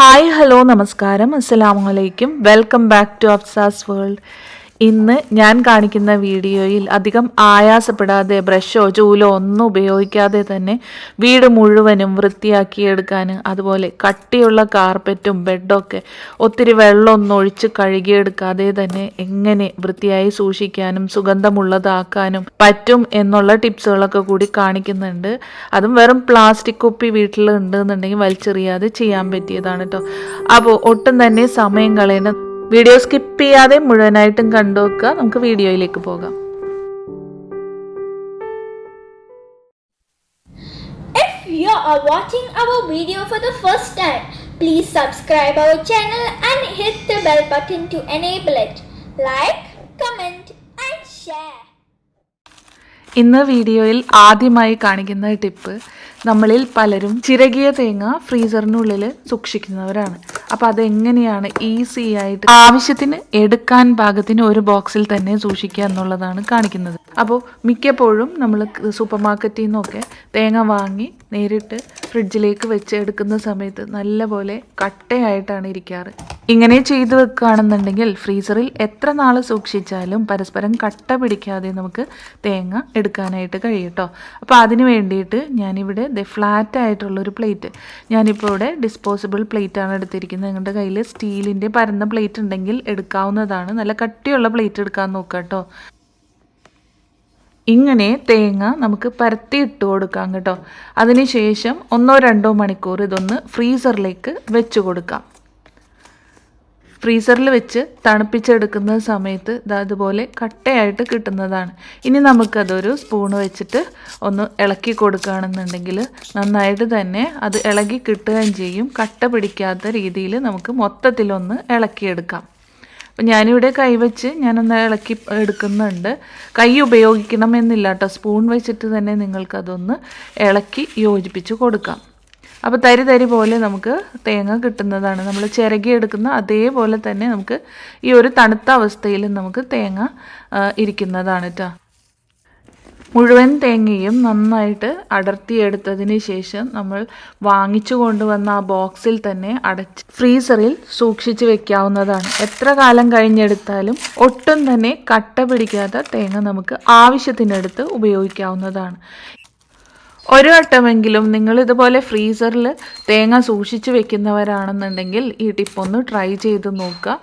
Hi hello നമസ്കാരം. അസ്സാം വലൈക്കും welcome back to Afsa's world. ഇന്ന് ഞാൻ കാണിക്കുന്ന വീഡിയോയിൽ അധികം ആയാസപ്പെടാതെ ബ്രഷോ ചൂലോ ഒന്നും ഉപയോഗിക്കാതെ തന്നെ വീട് മുഴുവനും വൃത്തിയാക്കിയെടുക്കാൻ അതുപോലെ കട്ടിയുള്ള കാർപ്പറ്റും ബെഡൊക്കെ ഒത്തിരി വെള്ളമൊന്നും ഒഴിച്ച് കഴുകിയെടുക്കാതെ തന്നെ എങ്ങനെ വൃത്തിയായി സൂക്ഷിക്കാനും സുഗന്ധമുള്ളതാക്കാനും പറ്റും എന്നുള്ള ടിപ്സുകളൊക്കെ കൂടി കാണിക്കുന്നുണ്ട്. അതും വെറും പ്ലാസ്റ്റിക് കുപ്പി വീട്ടിൽ ഉണ്ടെന്നുണ്ടെങ്കിൽ വലിച്ചെറിയാതെ ചെയ്യാൻ പറ്റിയതാണ് കേട്ടോ അപ്പോൾ ഒട്ടും തന്നെ സമയം കളയുന്ന വീഡിയോ സ്കിപ്പ് ചെയ്യാതെ മുഴുവനായിട്ടും കണ്ടു നോക്കുക. നമുക്ക് വീഡിയോയിലേക്ക് പോകാം. If you are watching our video for the first time please subscribe our channel and hit the bell button to enable it like comment and share ഇന്ന് വീഡിയോയിൽ ആദ്യമായി കാണിക്കുന്ന ടിപ്പ് നമ്മളിൽ പലരും ചിരകിയ തേങ്ങ ഫ്രീസറിനുള്ളിൽ സൂക്ഷിക്കുന്നവരാണ്. അപ്പം അതെങ്ങനെയാണ് ഈസി ആയിട്ട് ആവശ്യത്തിന് എടുക്കാൻ പാകത്തിന് ഒരു ബോക്സിൽ തന്നെ സൂക്ഷിക്കുക എന്നുള്ളതാണ് കാണിക്കുന്നത്. അപ്പോൾ മിക്കപ്പോഴും നമ്മൾ സൂപ്പർ മാർക്കറ്റിൽ നിന്നൊക്കെ തേങ്ങ വാങ്ങി നേരിട്ട് ഫ്രിഡ്ജിലേക്ക് വെച്ച് എടുക്കുന്ന സമയത്ത് നല്ലപോലെ കട്ടയായിട്ടാണ് ഇരിക്കാറ്. ഇങ്ങനെ ചെയ്തു വെക്കുകയാണെന്നുണ്ടെങ്കിൽ ഫ്രീസറിൽ എത്ര നാൾ സൂക്ഷിച്ചാലും പരസ്പരം കട്ട പിടിക്കാതെ നമുക്ക് തേങ്ങ എടുക്കാനായിട്ട് കഴിയും കേട്ടോ അപ്പോൾ അതിന് വേണ്ടിയിട്ട് ഞാനിവിടെ ദ ഫ്ലാറ്റ് ആയിട്ടുള്ളൊരു പ്ലേറ്റ് ഞാനിപ്പോൾ ഇവിടെ ഡിസ്പോസിബിൾ പ്ലേറ്റ് ആണ് എടുത്തിരിക്കുന്നത്. നിങ്ങളുടെ കയ്യിൽ സ്റ്റീലിന്റെ പരന്ന പ്ലേറ്റ് ഉണ്ടെങ്കിൽ എടുക്കാവുന്നതാണ്. നല്ല കട്ടിയുള്ള പ്ലേറ്റ് എടുക്കാൻ നോക്കുക കേട്ടോ. ഇങ്ങനെ തേങ്ങ നമുക്ക് പരത്തി ഇട്ട് കൊടുക്കാം കേട്ടോ. അതിനുശേഷം ഒന്നോ രണ്ടോ മണിക്കൂർ ഇതൊന്ന് ഫ്രീസറിലേക്ക് വെച്ച് കൊടുക്കാം. ഫ്രീസറിൽ വെച്ച് തണുപ്പിച്ചെടുക്കുന്ന സമയത്ത് അതുപോലെ കട്ടയായിട്ട് കിട്ടുന്നതാണ്. ഇനി നമുക്കതൊരു സ്പൂൺ വെച്ചിട്ട് ഒന്ന് ഇളക്കി കൊടുക്കുകയാണെന്നുണ്ടെങ്കിൽ നന്നായിട്ട് തന്നെ അത് ഇളകി കിട്ടുകയും ചെയ്യും. കട്ട പിടിക്കാത്ത രീതിയിൽ നമുക്ക് മൊത്തത്തിലൊന്ന് ഇളക്കിയെടുക്കാം. അപ്പം ഞാനിവിടെ കൈവച്ച് ഞാനൊന്ന് ഇളക്കി എടുക്കുന്നുണ്ട്. കൈ ഉപയോഗിക്കണമെന്നില്ല കേട്ടോ. സ്പൂൺ വെച്ചിട്ട് തന്നെ നിങ്ങൾക്കതൊന്ന് ഇളക്കി യോജിപ്പിച്ച് കൊടുക്കാം. അപ്പോൾ തരി തരി പോലെ നമുക്ക് തേങ്ങ കിട്ടുന്നതാണ്. നമ്മൾ ചിരകി എടുക്കുന്ന അതേപോലെ തന്നെ നമുക്ക് ഈ ഒരു തണുത്ത അവസ്ഥയിൽ നമുക്ക് തേങ്ങ ഇരിക്കുന്നതാണ് കേട്ടോ മുഴുവൻ തേങ്ങയും നന്നായിട്ട് അടർത്തിയെടുത്തതിന് ശേഷം നമ്മൾ വാങ്ങിച്ചു കൊണ്ടുവന്ന ആ ബോക്സിൽ തന്നെ അടച്ച് ഫ്രീസറിൽ സൂക്ഷിച്ച് വെക്കാവുന്നതാണ്. എത്ര കാലം കഴിഞ്ഞെടുത്താലും ഒട്ടും തന്നെ കട്ട പിടിക്കാത്ത തേങ്ങ നമുക്ക് ആവശ്യത്തിനടുത്ത് ഉപയോഗിക്കാവുന്നതാണ്. ഒരു വട്ടമെങ്കിലും നിങ്ങൾ ഇതുപോലെ ഫ്രീസറിൽ തേങ്ങ സൂക്ഷിച്ച് വെക്കുന്നവരാണെന്നുണ്ടെങ്കിൽ ഈ ടിപ്പ് ഒന്ന് ട്രൈ ചെയ്ത് നോക്കുക.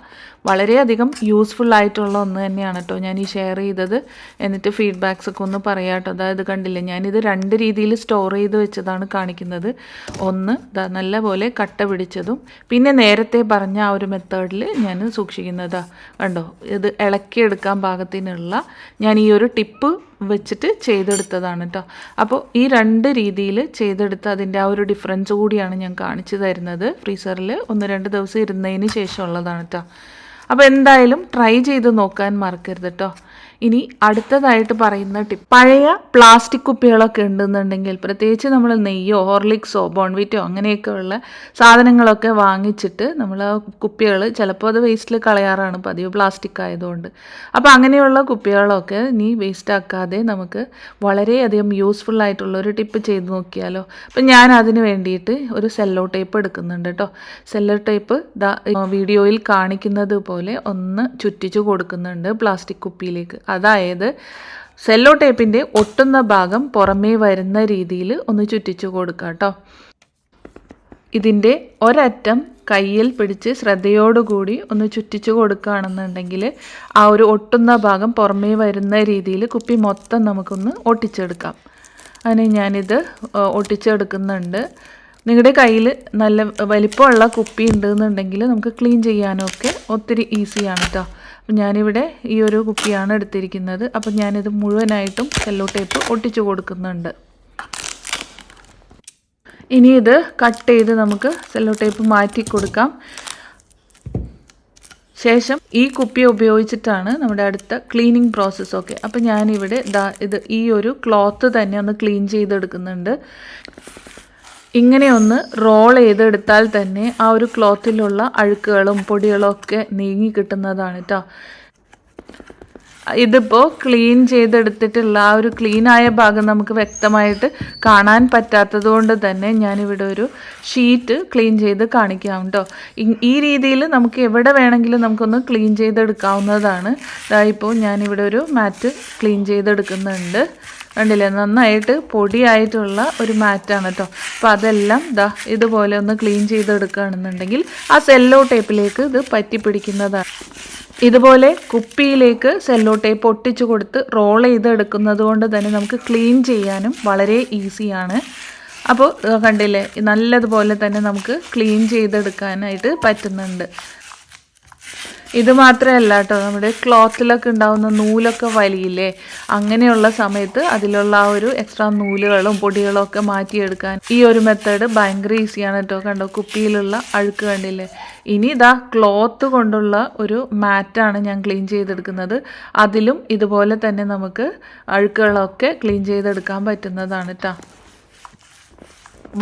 വളരെയധികം യൂസ്ഫുൾ ആയിട്ടുള്ള ഒന്ന് തന്നെയാണ് കേട്ടോ ഞാൻ ഈ ഷെയർ ചെയ്തത്. എന്നിട്ട് ഫീഡ്ബാക്സ് ഒക്കെ ഒന്ന് പറയാം കേട്ടോ. അതായത് കണ്ടില്ല ഞാനിത് രണ്ട് രീതിയിൽ സ്റ്റോർ ചെയ്ത് വെച്ചതാണ് കാണിക്കുന്നത്. ഒന്ന് ദാ നല്ലപോലെ കട്ട പിടിച്ചതും പിന്നെ നേരത്തെ പറഞ്ഞ ആ ഒരു മെത്തേഡിൽ ഞാൻ സൂക്ഷിക്കുന്നതാ. കണ്ടോ? ഇത് ഇളക്കിയെടുക്കാൻ പാകത്തിനുള്ള ഞാൻ ഈ ഒരു ടിപ്പ് വെച്ചിട്ട് ചെയ്തെടുത്തതാണ് കേട്ടോ അപ്പോൾ ഈ രണ്ട് രീതിയിൽ ചെയ്തെടുത്ത് അതിന്റെ ആ ഒരു ഡിഫറൻസ് കൂടിയാണ് ഞാൻ കാണിച്ചു തരുന്നത്. ഫ്രീസറിൽ ഒന്ന് രണ്ട് ദിവസം ഇരുന്നതിന് ശേഷമുള്ളതാണ് കേട്ടോ അപ്പോൾ എന്തായാലും ട്രൈ ചെയ്ത് നോക്കാൻ മറക്കരുത് കേട്ടോ ഇനി അടുത്തതായിട്ട് പറയുന്ന ടിപ്പ് പഴയ പ്ലാസ്റ്റിക് കുപ്പികളൊക്കെ ഉണ്ടെന്നുണ്ടെങ്കിൽ പ്രത്യേകിച്ച് നമ്മൾ നെയ്യോ ഹോർലിക്സോ ബോൺവിറ്റോ അങ്ങനെയൊക്കെ ഉള്ള സാധനങ്ങളൊക്കെ വാങ്ങിച്ചിട്ട് നമ്മൾ കുപ്പികൾ ചിലപ്പോൾ അത് വേസ്റ്റിൽ കളയാറാണ് പതിവ് പ്ലാസ്റ്റിക് ആയതുകൊണ്ട്. അപ്പോൾ അങ്ങനെയുള്ള കുപ്പികളൊക്കെ ഇനി വേസ്റ്റ് ആക്കാതെ നമുക്ക് വളരെയധികം യൂസ്ഫുൾ ആയിട്ടുള്ള ഒരു ടിപ്പ് ചെയ്ത് നോക്കിയാലോ. അപ്പം ഞാൻ അതിന് വേണ്ടിയിട്ട് ഒരു സെല്ലോ ടേപ്പ് എടുക്കുന്നുണ്ട് കേട്ടോ. സെല്ലോ ടേപ്പ് വീഡിയോയിൽ കാണിക്കുന്നത് പോലെ ഒന്ന് ചുറ്റിച്ചു കൊടുക്കുന്നുണ്ട് പ്ലാസ്റ്റിക് കുപ്പിയിലേക്ക്. അതായത് സെല്ലോ ടേപ്പിന്റെ ഒട്ടുന്ന ഭാഗം പുറമേ വരുന്ന രീതിയിൽ ഒന്ന് ചുറ്റിച്ചു കൊടുക്കുക കേട്ടോ. ഇതിന്റെ ഒരറ്റം കയ്യിൽ പിടിച്ച് ശ്രദ്ധയോടുകൂടി ഒന്ന് ചുറ്റിച്ചു കൊടുക്കുകയാണെന്നുണ്ടെങ്കിൽ ആ ഒരു ഒട്ടുന്ന ഭാഗം പുറമേ വരുന്ന രീതിയിൽ കുപ്പി മൊത്തം നമുക്കൊന്ന് ഒട്ടിച്ചെടുക്കാം. അങ്ങനെ ഞാനിത് ഒട്ടിച്ചെടുക്കുന്നുണ്ട്. നിങ്ങളുടെ കയ്യിൽ നല്ല വലിപ്പമുള്ള കുപ്പി ഉണ്ടെന്നുണ്ടെങ്കിൽ നമുക്ക് ക്ലീൻ ചെയ്യാനൊക്കെ ഒത്തിരി ഈസിയാണ് കേട്ടോ. ഞാനിവിടെ ഈ ഒരു കുപ്പിയാണ് എടുത്തിരിക്കുന്നത്. അപ്പം ഞാനിത് മുഴുവനായിട്ടും സെല്ലോ ടേപ്പ് ഒട്ടിച്ചു കൊടുക്കുന്നുണ്ട്. ഇനി ഇത് കട്ട് ചെയ്ത് നമുക്ക് സെല്ലോ ടേപ്പ് മാറ്റി കൊടുക്കാം. ശേഷം ഈ കുപ്പി ഉപയോഗിച്ചിട്ടാണ് നമ്മുടെ അടുത്ത ക്ലീനിങ് പ്രോസസ്സൊക്കെ അപ്പം ഞാനിവിടെ ദാ ഇത് ഈ ഒരു ക്ലോത്ത് തന്നെ ഒന്ന് ക്ലീൻ ചെയ്തെടുക്കുന്നുണ്ട്. ഇങ്ങനെ ഒന്ന് റോൾ ചെയ്തെടുത്താൽ തന്നെ ആ ഒരു ക്ലോത്തിലുള്ള അഴുക്കുകളും പൊടികളും ഒക്കെ നീങ്ങി കിട്ടുന്നതാണ് കേട്ടോ ഇതിപ്പോൾ ക്ലീൻ ചെയ്തെടുത്തിട്ടുള്ള ആ ഒരു ക്ലീൻ ആയ ഭാഗം നമുക്ക് വ്യക്തമായിട്ട് കാണാൻ പറ്റാത്തത് കൊണ്ട് തന്നെ ഞാനിവിടെ ഒരു ഷീറ്റ് ക്ലീൻ ചെയ്ത് കാണിക്കാം കേട്ടോ ഈ രീതിയിൽ നമുക്ക് എവിടെ വേണമെങ്കിലും നമുക്കൊന്ന് ക്ലീൻ ചെയ്തെടുക്കാവുന്നതാണ്. ഇപ്പോൾ ഞാനിവിടെ ഒരു മാറ്റ് ക്ലീൻ ചെയ്തെടുക്കുന്നുണ്ട്. കണ്ടില്ലേ? നന്നായിട്ട് പൊടിയായിട്ടുള്ള ഒരു മാറ്റാണ് കേട്ടോ അപ്പോൾ അതെല്ലാം ദാ ഇതുപോലെ ഒന്ന് ക്ലീൻ ചെയ്തെടുക്കുകയാണെന്നുണ്ടെങ്കിൽ ആ സെല്ലോ ടേപ്പിലേക്ക് ഇത് പറ്റി പിടിക്കുന്നതാണ് ഇതുപോലെ കുപ്പിയിലേക്ക് സെല്ലോ ടേപ്പ് ഒട്ടിച്ചു കൊടുത്ത് റോൾ ചെയ്ത് എടുക്കുന്നത് കൊണ്ട് തന്നെ നമുക്ക് ക്ലീൻ ചെയ്യാനും വളരെ ഈസിയാണ് അപ്പോൾ കണ്ടില്ലേ? നല്ലതുപോലെ തന്നെ നമുക്ക് ക്ലീൻ ചെയ്തെടുക്കാനായിട്ട് പറ്റുന്നുണ്ട്. ഇത് മാത്രമല്ല കേട്ടോ നമ്മുടെ ക്ലോത്തിലൊക്കെ ഉണ്ടാവുന്ന നൂലൊക്കെ വലിയില്ലേ? അങ്ങനെയുള്ള സമയത്ത് അതിലുള്ള ആ ഒരു എക്സ്ട്രാ നൂലുകളും പൊടികളും ഒക്കെ മാറ്റിയെടുക്കാൻ ഈ ഒരു മെത്തേഡ് ഭയങ്കര ഈസിയാണ് കേട്ടോ. കണ്ടോ കുപ്പിയിലുള്ള അഴുക്ക് കണ്ടില്ലേ? ഇനി ഇതാ ക്ലോത്ത് കൊണ്ടുള്ള ഒരു മാറ്റാണ് ഞാൻ ക്ലീൻ ചെയ്തെടുക്കുന്നത്. അതിലും ഇതുപോലെ തന്നെ നമുക്ക് അഴുക്കുകളൊക്കെ ക്ലീൻ ചെയ്തെടുക്കാൻ പറ്റുന്നതാണ് കേട്ടോ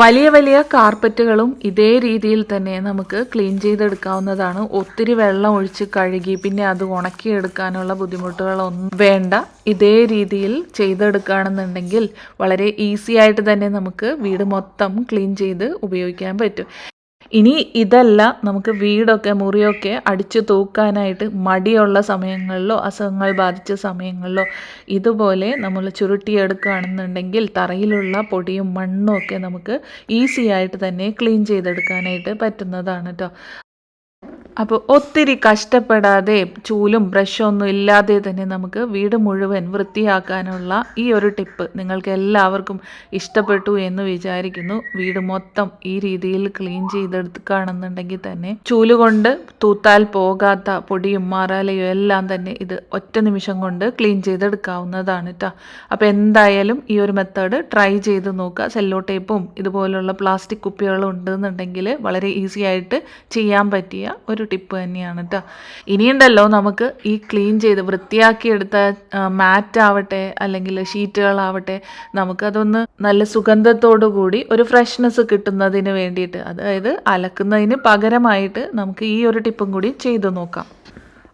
വലിയ വലിയ കാർപ്പറ്റുകളും ഇതേ രീതിയിൽ തന്നെ നമുക്ക് ക്ലീൻ ചെയ്തെടുക്കാവുന്നതാണ്. ഒത്തിരി വെള്ളം ഒഴിച്ച് കഴുകി പിന്നെ അത് ഉണക്കിയെടുക്കാനുള്ള ബുദ്ധിമുട്ടുകളൊന്നും വേണ്ട. ഇതേ രീതിയിൽ ചെയ്തെടുക്കുകയാണെന്നുണ്ടെങ്കിൽ വളരെ ഈസി ആയിട്ട് തന്നെ നമുക്ക് വീട് മൊത്തം ക്ലീൻ ചെയ്ത് ഉപയോഗിക്കാൻ പറ്റും. ഇനി ഇതല്ല നമുക്ക് വീടൊക്കെ മുറിയൊക്കെ അടിച്ചു തൂക്കാനായിട്ട് മടിയുള്ള സമയങ്ങളിലോ അസുഖങ്ങൾ ബാധിച്ച സമയങ്ങളിലോ ഇതുപോലെ നമ്മൾ ചുരുട്ടിയെടുക്കുകയാണെന്നുണ്ടെങ്കിൽ തറയിലുള്ള പൊടിയും മണ്ണും ഒക്കെ നമുക്ക് ഈസി ആയിട്ട് തന്നെ ക്ലീൻ ചെയ്തെടുക്കാനായിട്ട് പറ്റുന്നതാണ് കേട്ടോ അപ്പോൾ ഒത്തിരി കഷ്ടപ്പെടാതെ ചൂലും ബ്രഷും ഒന്നും ഇല്ലാതെ തന്നെ നമുക്ക് വീട് മുഴുവൻ വൃത്തിയാക്കാനുള്ള ഈ ഒരു ടിപ്പ് നിങ്ങൾക്ക് എല്ലാവർക്കും ഇഷ്ടപ്പെട്ടു എന്ന് വിചാരിക്കുന്നു. വീട് മൊത്തം ഈ രീതിയിൽ ക്ലീൻ ചെയ്തെടുക്കുകയാണെന്നുണ്ടെങ്കിൽ തന്നെ ചൂൽ കൊണ്ട് തൂത്താൽ പോകാത്ത പൊടിയും മാറാലയും എല്ലാം തന്നെ ഇത് ഒറ്റ നിമിഷം കൊണ്ട് ക്ലീൻ ചെയ്തെടുക്കാവുന്നതാണ് കേട്ടോ അപ്പോൾ എന്തായാലും ഈ ഒരു മെത്തേഡ് ട്രൈ ചെയ്ത് നോക്കുക. സെല്ലോ ടേപ്പും ഇതുപോലുള്ള പ്ലാസ്റ്റിക് കുപ്പികളും ഉണ്ടെന്നുണ്ടെങ്കിൽ വളരെ ഈസി ആയിട്ട് ചെയ്യാൻ പറ്റിയ ഒരു ടിപ്പ് തന്നെയാണ് കേട്ടോ ഇനിയുണ്ടല്ലോ നമുക്ക് ഈ ക്ലീൻ ചെയ്ത് വൃത്തിയാക്കിയെടുത്ത മാറ്റ് ആവട്ടെ അല്ലെങ്കിൽ ഷീറ്റുകളാവട്ടെ നമുക്കതൊന്ന് നല്ല സുഗന്ധത്തോടു കൂടി ഒരു ഫ്രഷ്നെസ് കിട്ടുന്നതിന് വേണ്ടിയിട്ട് അതായത് അലക്കുന്നതിന് പകരമായിട്ട് നമുക്ക് ഈ ഒരു ടിപ്പും കൂടി ചെയ്തു നോക്കാം.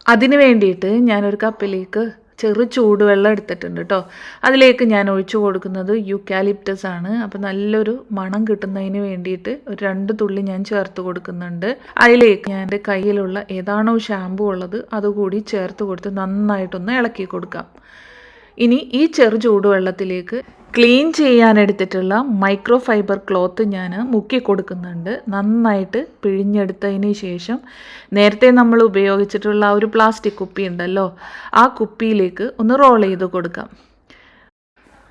അതിന് വേണ്ടിയിട്ട് ഞാനൊരു കപ്പിലേക്ക് ചെറു ചൂടുവെള്ളം എടുത്തിട്ടുണ്ട് കേട്ടോ അതിലേക്ക് ഞാൻ ഒഴിച്ചു കൊടുക്കുന്നത് യുക്കാലിപ്റ്റസ് ആണ്. അപ്പോൾ നല്ലൊരു മണം കിട്ടുന്നതിന് വേണ്ടിയിട്ട് ഒരു രണ്ട് തുള്ളി ഞാൻ ചേർത്ത് കൊടുക്കുന്നുണ്ട്. അതിലേക്ക് ഞാൻ എന്റെ കയ്യിലുള്ള ഏതാണോ ഷാമ്പു ഉള്ളത് അതുകൂടി ചേർത്ത് കൊടുത്ത് നന്നായിട്ടൊന്ന് ഇളക്കി കൊടുക്കാം. ഇനി ഈ ചെറു ചൂടുവെള്ളത്തിലേക്ക് ക്ലീൻ ചെയ്യാൻ എടുത്തിട്ടുള്ള മൈക്രോ ഫൈബർ ക്ലോത്ത് ഞാൻ മുക്കി കൊടുക്കുന്നുണ്ട്. നന്നായിട്ട് പിഴിഞ്ഞെടുത്തതിന് ശേഷം നേരത്തെ നമ്മൾ ഉപയോഗിച്ചിട്ടുള്ള ഒരു പ്ലാസ്റ്റിക് കുപ്പി ഉണ്ടല്ലോ ആ കുപ്പിയിലേക്ക് ഒന്ന് റോൾ ചെയ്ത് കൊടുക്കാം.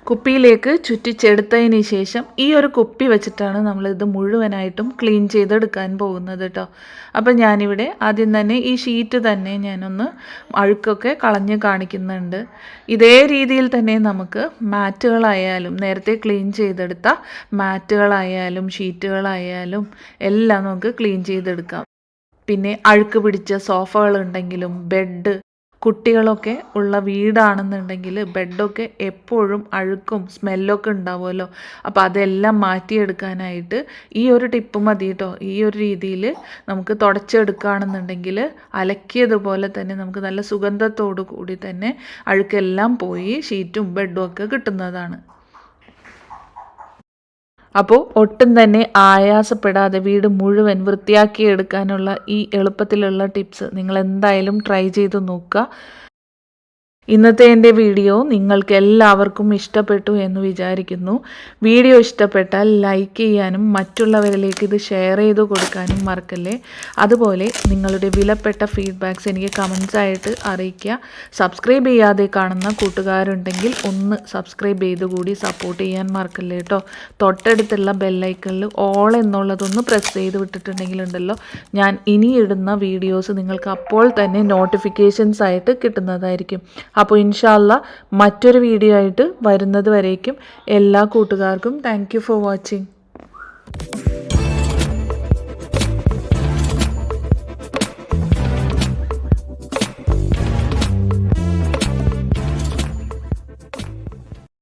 കുപ്പിയിലേക്ക് ചുറ്റിച്ചെടുത്തതിന് ശേഷം ഈ ഒരു കുപ്പി വെച്ചിട്ടാണ് നമ്മളിത് മുഴുവനായിട്ടും ക്ലീൻ ചെയ്തെടുക്കാൻ പോകുന്നത് കേട്ടോ അപ്പം ഞാനിവിടെ ആദ്യം തന്നെ ഈ ഷീറ്റ് തന്നെ ഞാനൊന്ന് അഴുക്കൊക്കെ കളഞ്ഞ് കാണിക്കുന്നുണ്ട്. ഇതേ രീതിയിൽ തന്നെ നമുക്ക് മാറ്റുകളായാലും നേരത്തെ ക്ലീൻ ചെയ്തെടുത്ത മാറ്റുകളായാലും ഷീറ്റുകളായാലും എല്ലാം നമുക്ക് ക്ലീൻ ചെയ്തെടുക്കാം. പിന്നെ അഴുക്ക് പിടിച്ച സോഫകളുണ്ടെങ്കിലും ബെഡ് കുട്ടികളൊക്കെ ഉള്ള വീടാണെന്നുണ്ടെങ്കിൽ ബെഡൊക്കെ എപ്പോഴും അഴുക്കും സ്മെല്ലൊക്കെ ഉണ്ടാവുമല്ലോ. അപ്പോൾ അതെല്ലാം മാറ്റിയെടുക്കാനായിട്ട് ഈ ഒരു ടിപ്പ് മതി കേട്ടോ. ഈ ഒരു രീതിയിൽ നമുക്ക് തുടച്ചെടുക്കുകയാണെന്നുണ്ടെങ്കിൽ അലക്കിയതുപോലെ തന്നെ നമുക്ക് നല്ല സുഗന്ധത്തോടു കൂടി തന്നെ അഴുക്കെല്ലാം പോയി ഷീറ്റും ബെഡും ഒക്കെ കിട്ടുന്നതാണ്. അപ്പോൾ ഒട്ടും തന്നെ ആയാസപ്പെടാതെ വീട് മുഴുവൻ വൃത്തിയാക്കി എടുക്കാനുള്ള ഈ എളുപ്പത്തിലുള്ള ടിപ്സ് നിങ്ങൾ എന്തായാലും ട്രൈ ചെയ്ത് നോക്കുക. ഇന്നത്തെ എന്റെ വീഡിയോ നിങ്ങൾക്ക് എല്ലാവർക്കും ഇഷ്ടപ്പെട്ടു എന്ന് വിചാരിക്കുന്നു. വീഡിയോ ഇഷ്ടപ്പെട്ടാൽ ലൈക്ക് ചെയ്യാനും മറ്റുള്ളവരിലേക്ക് ഇത് ഷെയർ ചെയ്ത് കൊടുക്കാനും മറക്കല്ലേ. അതുപോലെ നിങ്ങളുടെ വിലപ്പെട്ട ഫീഡ്ബാക്ക്സ് എനിക്ക് കമൻസ് ആയിട്ട് അറിയിക്കുക. സബ്സ്ക്രൈബ് ചെയ്യാതെ കാണുന്ന കൂട്ടുകാരുണ്ടെങ്കിൽ ഒന്ന് സബ്സ്ക്രൈബ് ചെയ്ത് കൂടി സപ്പോർട്ട് ചെയ്യാൻ മറക്കല്ലേ കേട്ടോ. തൊട്ടടുത്തുള്ള ബെല്ലൈക്കണിൽ ഓൾ എന്നുള്ളതൊന്ന് പ്രസ് ചെയ്ത് വിട്ടിട്ടുണ്ടെങ്കിലുണ്ടല്ലോ. ഞാൻ ഇനി ഇടുന്ന വീഡിയോസ് നിങ്ങൾക്ക് അപ്പോൾ തന്നെ നോട്ടിഫിക്കേഷൻസ് ആയിട്ട് കിട്ടുന്നതായിരിക്കും. അപ്പോൾ ഇൻഷാല്ല മറ്റൊരു വീഡിയോ ആയിട്ട് വരുന്നത് വരേക്കും എല്ലാ കൂട്ടുകാർക്കും താങ്ക് ഫോർ വാച്ചിങ്.